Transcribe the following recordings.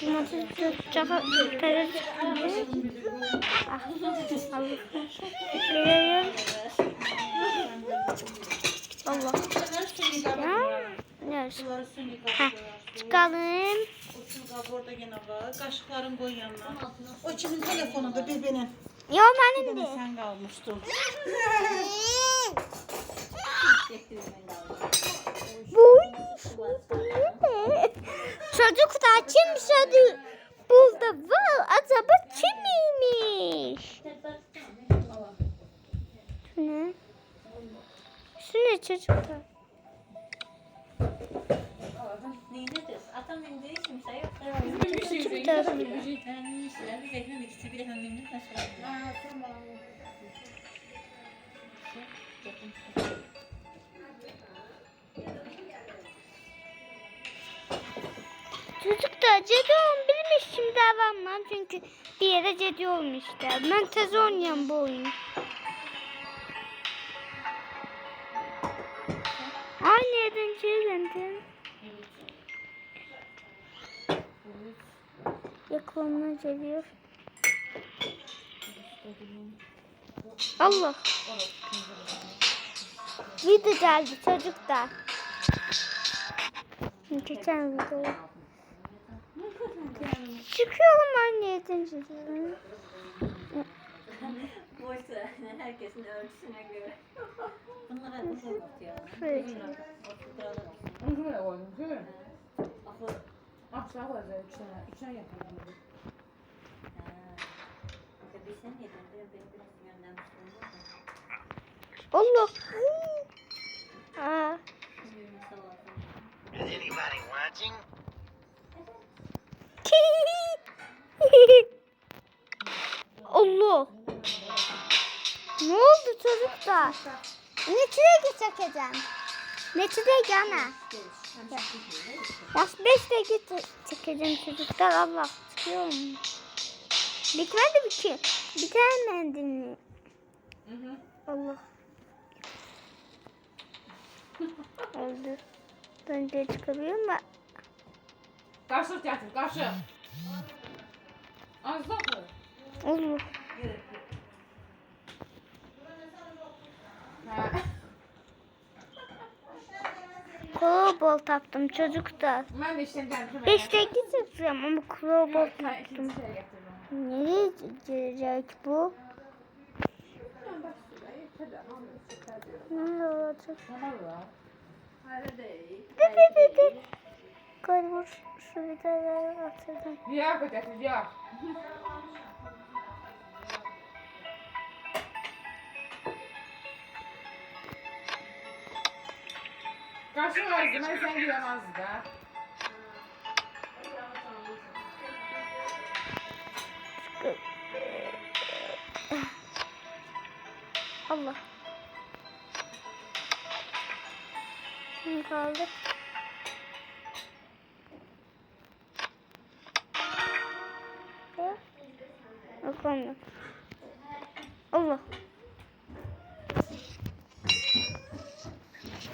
Cumartesi tutacak. Ah, Allah. Ya? Ha, çıkalım. Kaşıkların koy yanına. O kimin telefonu da bir benim. Ya benim de sen kalmıştın. Bu ne? Çocuklar kim söyledi? Burada var. Acaba kimmiş? Ne? Şu ne çocuklar? Yok. Çocuklar. Kaçırdım. Çocuklar cadı bilmiş şimdi avamam çünkü bir yere cadı olmuşlar. Ben tez oynayan bu oyunu. Aynı yerden çevirdim. Yakınına geliyor. Allah. Video geldi çocuklar. Geçen video. Çıkıyorum anne yetince. Boysa herkesin ölçüsüne göre. Bunlara. Onu şuraya koydum. Şöyle. Akıl. Aşağı koyacağız. Yapalım. Bir sen yedin. Ben beni biraz yönlendirdim. Allah. Aa. Is anybody watching? Ne oldu çocuklar? Netire çekeceğim. Netire gene. Yaş 5'te git çekeceğim çocuklar. Allah çıkıyor mu? Bitmedi mi ki? Bitemedi mi? Allah. Oldu. Ben de çıkabiliyorum mu? Kaşık getir. Kaşık. Az da koy. Olur. Ha. Bol taptım çocuklar. Ben de işten geldim. Beşte gideceğim ama Ben taptım. Nereye gidecek bu? Ne olacak? Ya. Dı dı dı dı. Galiba şu- şu vidaları atacağım. Yağ koy Kaşık azdı. Ben sen yiyemezdi da. Allah. Şimdi kaldı. Ya. Yok olmuyor. Allah.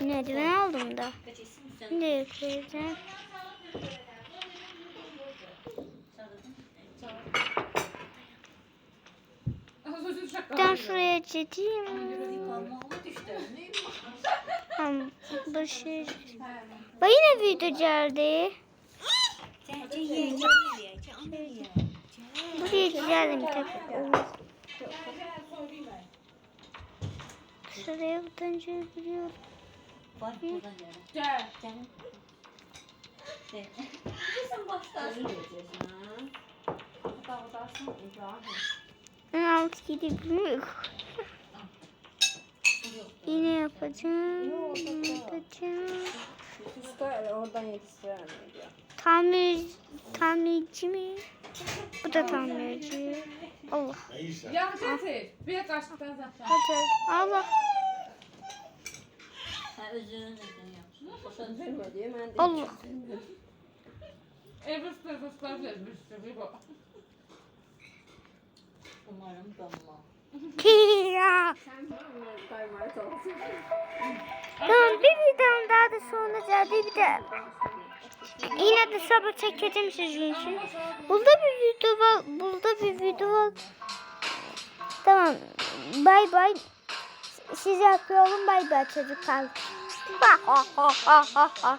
Merdiven aldım da. Sözün şaka. Ben şuraya gideyim. Tamam. Başı. Bak yine video geldi. Buraya gidelim. Allah. Şuraya buradan girebiliyorum. Var buradan yani. Gel. Canım. De. Sen başlarsın. Hatta bakarsın. İbrahim. Ben alt gidebiliyorum. Yine yapacağım. Yapacağım. Oradan yetiştirelim diyor. Tamir, tamirci mi? Bu da tamirci. Allah. Yağ getir. Bir kaşıktan zaten. Hadi. Allah. Sen özünün özünü yap. Boşan Allah. Evet, evet, evet, evet, bu. Umarım donma. Kira. Tamam bir videom daha da sonra geldi bir de Yine de sabah çekeceğim sizin için. Burada bir video var. Burada bir video var. Tamam. Bay bay. Sizi öpüyorum. Bay bay çocuklar. Ha ha ha ha ha.